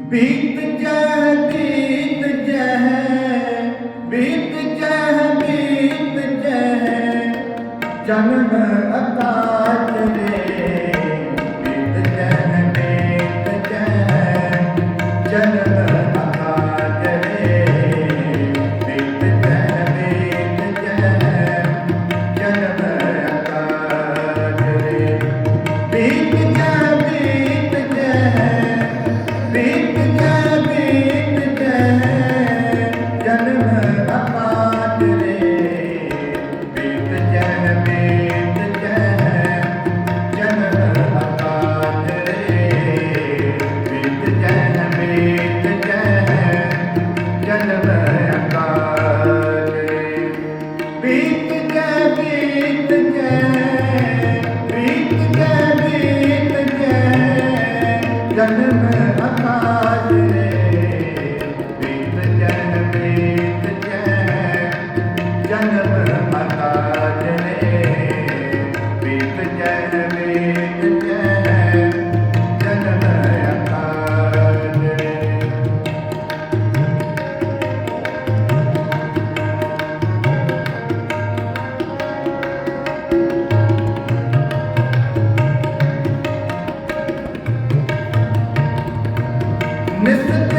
ਬੀਤ ਜਹ ਬੀਤ ਜਹ ਬੀਤ ਜਹ ਬੀਤ ਜਹ ਜਨਮ ਅਤਾ ਤੇਰੇ। Mr.